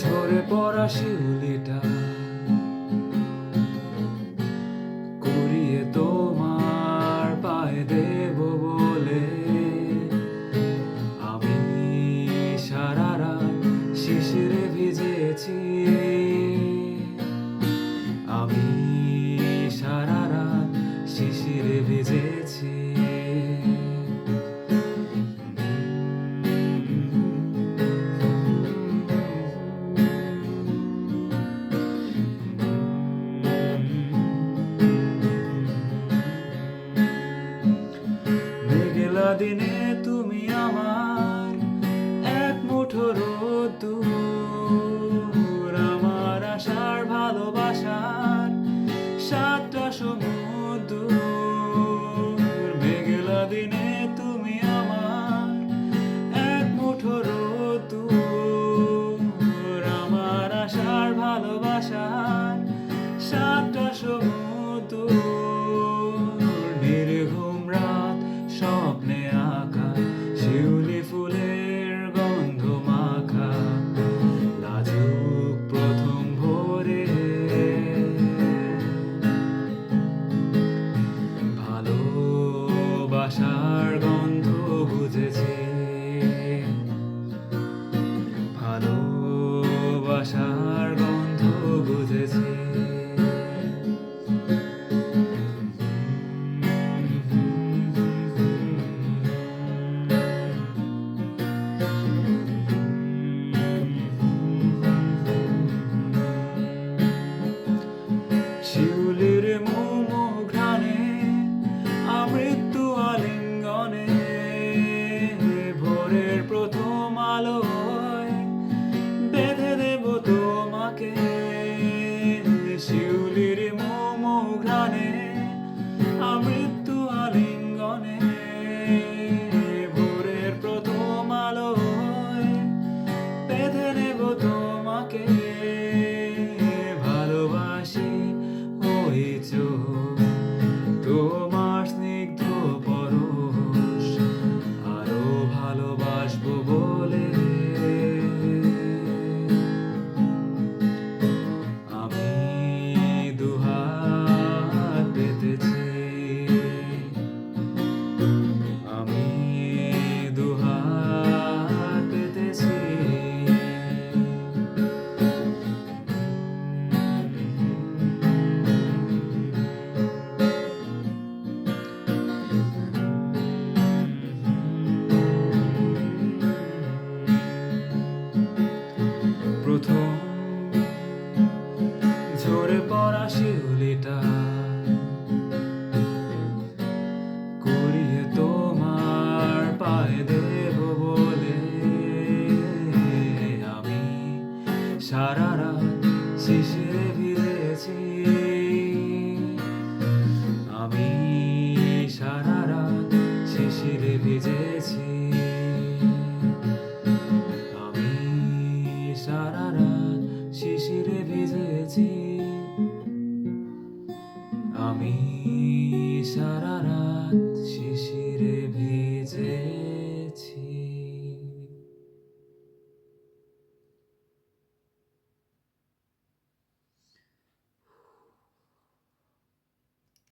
ঝরে পড়া শিউলিটা কুড়িয়ে তোমার পায়ে দেব বলে। আমি সারা রাত শিশিরে ভিজেছি। আমি সারা রাত শিশিরে দিনে তুমি আমার এক মুঠো রোদ্দুর। আমার আশার ভালোবাসার সাতটা সমুদ্র। মেঘেলা দিনে তুমি আমার এক মুঠো রোদ্দুর। আমার আশার ভালোবাসার সাতটা সমুদ্র। time. is you. İşaret şişi